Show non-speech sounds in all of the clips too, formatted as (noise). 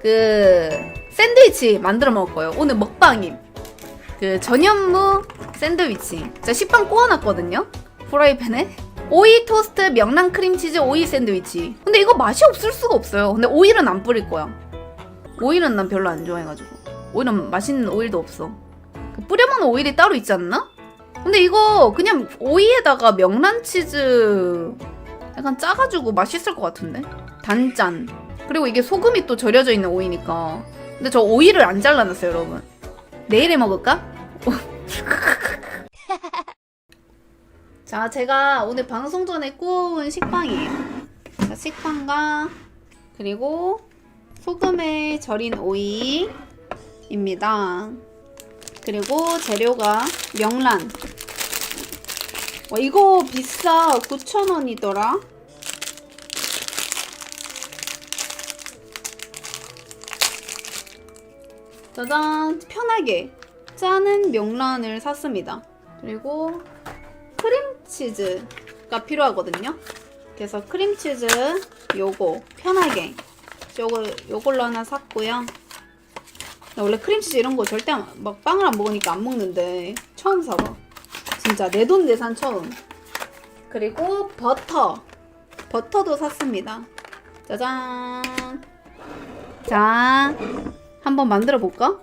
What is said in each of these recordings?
그 샌드위치 만들어 먹을 거예요. 오늘 먹방임. 그 전현무 샌드위치. 제가 식빵 구워놨거든요. 프라이팬에. 오이 토스트 명란 크림치즈 오이 샌드위치. 근데 이거 맛이 없을 수가 없어요. 근데 오일은 안 뿌릴 거야. 오일은 난 별로 안 좋아해가지고. 오일은 맛있는 오일도 없어. 그 뿌려먹는 오일이 따로 있지 않나? 근데 이거 그냥 오이에다가 명란 치즈 약간 짜가지고 맛있을 것 같은데? 단짠. 그리고 이게 소금이 또 절여져 있는 오이니까. 근데 저 오이를 안 잘라놨어요, 여러분. 내일에 먹을까? (laughs) 자, 제가 오늘 방송 전에 구운 식빵이에요. 자, 식빵과 그리고 소금에 절인 오이입니다. 그리고 재료가 명란. 와, 이거 비싸. 9,000원이더라. 짜잔. 편하게 짜는 명란을 샀습니다. 그리고 크림치즈가 필요하거든요. 그래서 크림치즈 요거 편하게 요거 요걸로 하나 샀고요. 나 원래 크림치즈 이런 거 절대 안- 막 빵을 안 먹으니까 안 먹는데 처음 사봐. 진짜 내 돈 내산 처음. 그리고 버터. 버터도 샀습니다. 짜잔. 자, 한번 만들어 볼까?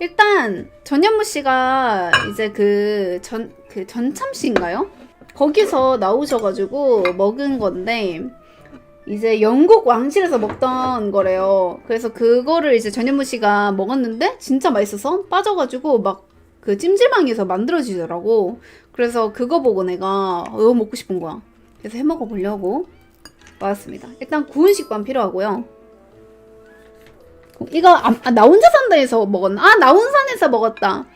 일단 전현무 씨가 이제 그 전 그 전참 씨인가요? 거기서 나오셔가지고 먹은 건데 이제 영국 왕실에서 먹던 거래요. 그래서 그거를 이제 전현무 씨가 먹었는데 진짜 맛있어서 빠져가지고 막 그 찜질방에서 만들어지더라고. 그래서 그거 보고 내가 너무 먹고 싶은 거야. 그래서 해 먹어 보려고 왔습니다. 일단 구운 식빵 필요하고요. 이거 아, 아, 나 혼자 산다에서 먹었나? 아, 나 혼산에서 먹었다.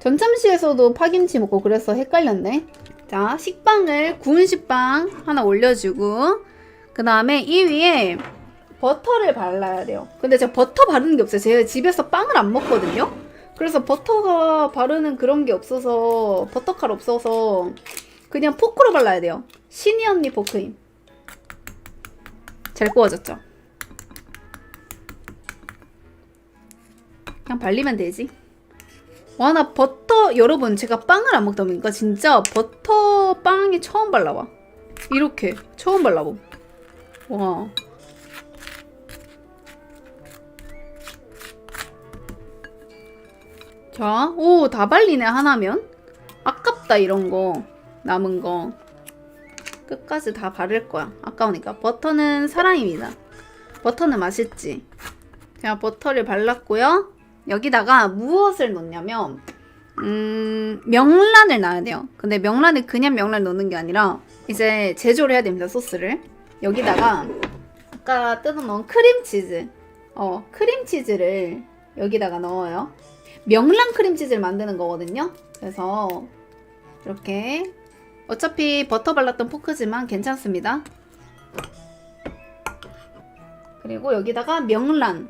전참시에서도 파김치 먹고 그래서 헷갈렸네. 자, 식빵을 구운 식빵 하나 올려주고 그 다음에 이 위에 버터를 발라야 돼요. 근데 제가 버터 바르는 게 없어요. 제가 집에서 빵을 안 먹거든요. 그래서 버터가 바르는 그런 게 없어서 버터칼 없어서 그냥 포크로 발라야 돼요. 신이 언니 포크임. 잘 구워졌죠? 그냥 발리면 되지. 와, 나 버터, 여러분, 제가 빵을 안 먹다 보니까 진짜 버터 빵이 처음 발라봐. 이렇게, 처음 발라봄. 와. 자, 오, 다 발리네, 하나면. 아깝다, 이런 거. 남은 거. 끝까지 다 바를 거야. 아까우니까. 버터는 사랑입니다. 버터는 맛있지. 제가 버터를 발랐고요. 여기다가 무엇을 넣냐면 음, 명란을 넣어야 돼요. 근데 명란을 그냥 명란 넣는 게 아니라 이제 제조를 해야 됩니다. 소스를. 여기다가 아까 뜯어 놓은 크림치즈. 어, 크림치즈를 여기다가 넣어요. 명란 크림치즈를 만드는 거거든요. 그래서 이렇게 어차피 버터 발랐던 포크지만 괜찮습니다. 그리고 여기다가 명란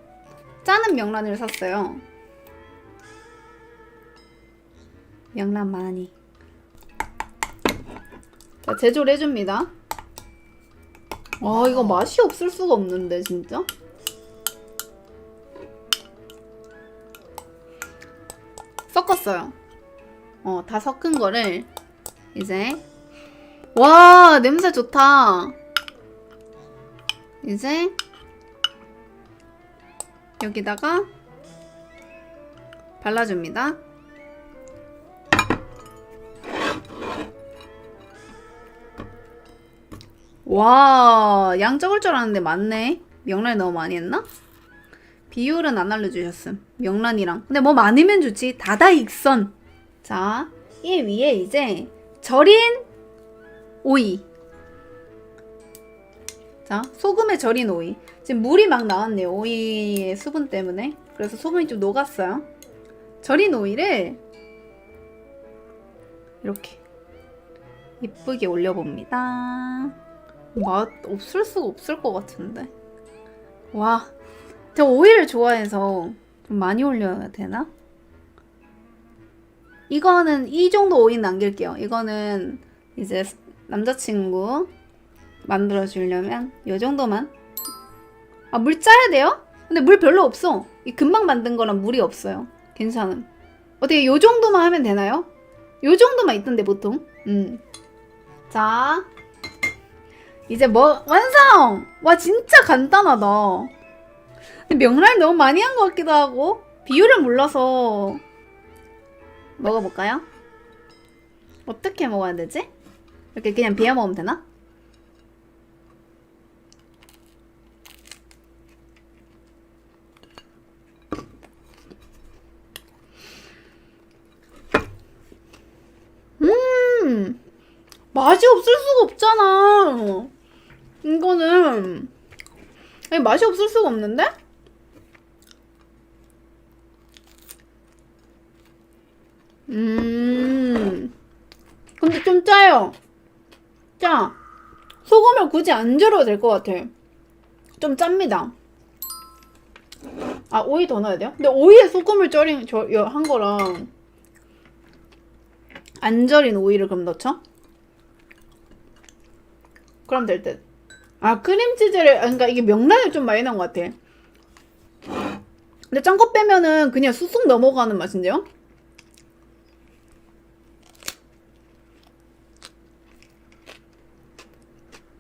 짜는 명란을 샀어요. 명란 많이. 자, 제조를 해줍니다. 와, 이거 맛이 없을 수가 없는데, 진짜? 섞었어요. 어, 다 섞은 거를 이제 와, 냄새 좋다. 이제 여기다가 발라줍니다. 와, 양 적을 줄 알았는데 맞네. 명란이 너무 많이 했나? 비율은 안 알려주셨음. 명란이랑. 근데 뭐 많으면 좋지. 다다익선. 자, 이 위에 이제 절인 오이. 자, 소금에 절인 오이. 지금 물이 막 나왔네요. 오이의 수분 때문에. 그래서 소금이 좀 녹았어요. 절인 오이를 이렇게 이쁘게 올려봅니다. 맛 없을 수가 없을 것 같은데. 와, 제가 오이를 좋아해서 좀 많이 올려야 되나? 이거는 이 정도 오이 남길게요. 이거는 이제 남자친구 만들어 주려면 이 정도만. 아, 물 짜야 돼요? 근데 물 별로 없어. 이 금방 만든 거랑 물이 없어요. 괜찮음. 어떻게 요 정도만 하면 되나요? 요 정도만 있던데 보통. 음. 자. 이제 뭐 완성! 와 진짜 간단하다. 근데 명란 너무 많이 한 것 같기도 하고 비율을 몰라서 먹어볼까요? 어떻게 먹어야 되지? 이렇게 그냥 비워 먹으면 되나? 음 맛이 없을 수가 없잖아. 이거는 아니, 맛이 없을 수가 없는데? 음. 근데 좀 짜요. 짜. 소금을 굳이 안 절여도 될 것 같아. 좀 짭니다. 아, 오이 더 넣어야 돼요? 근데 오이에 소금을 절인, 저, 여- 한 거랑 안 절인 오이를 그럼 넣죠? 그럼 될 듯. 아, 크림치즈를, 아, 그러니까 이게 명란을 좀 많이 넣은 것 같아. 근데 짠 거 빼면은 그냥 쑥쑥 넘어가는 맛인데요?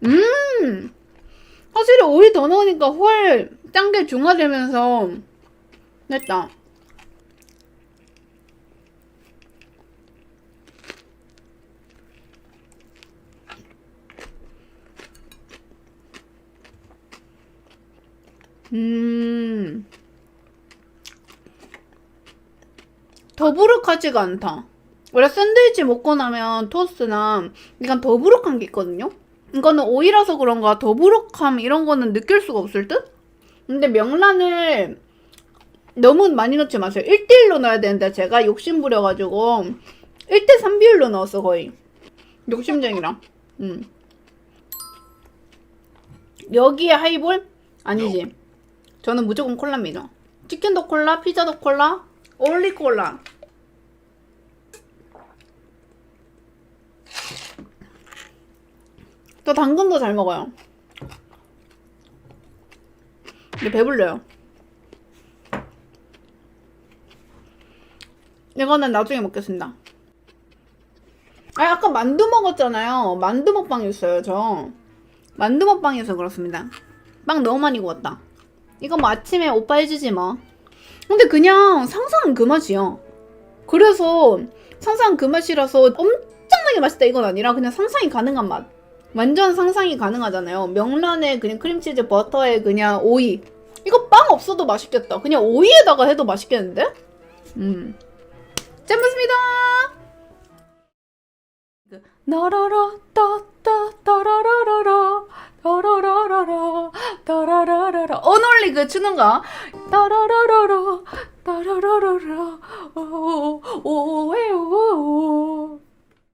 음! 확실히 오이 더 넣으니까 훨 짠 게 중화되면서 됐다. 음. 더부룩하지가 않다. 원래 샌드위치 먹고 나면 토스트나 약간 더부룩한 게 있거든요? 이거는 오이라서 그런가 더부룩함 이런 거는 느낄 수가 없을 듯? 근데 명란을 너무 많이 넣지 마세요. 1대1로 넣어야 되는데 제가 욕심 부려가지고 1대3 비율로 넣었어 거의. 욕심쟁이라. 음. 여기에 하이볼? 아니지. 저는 무조건 콜라입니다. 치킨도 콜라, 피자도 콜라, 올리 콜라. 또 당근도 잘 먹어요. 근데 배불러요. 이거는 나중에 먹겠습니다. 아, 아까 만두 먹었잖아요. 만두 먹방이었어요, 저. 만두 먹방이어서 그렇습니다. 빵 너무 많이 구웠다. 이거 뭐 아침에 오빠 해주지 뭐. 근데 그냥 상상은 그 맛이야. 그래서 상상 그 맛이라서 엄청나게 맛있다 이건 아니라 그냥 상상이 가능한 맛. 완전 상상이 가능하잖아요. 명란에 그냥 크림치즈 버터에 그냥 오이. 이거 빵 없어도 맛있겠다. 그냥 오이에다가 해도 맛있겠는데? 음. 잘 먹습니다. 나라라 따따 따라라라라 따라라라라 따라라라라. 어놀리그 추는 거? 따라라라라 따라라라라. 오오오오오.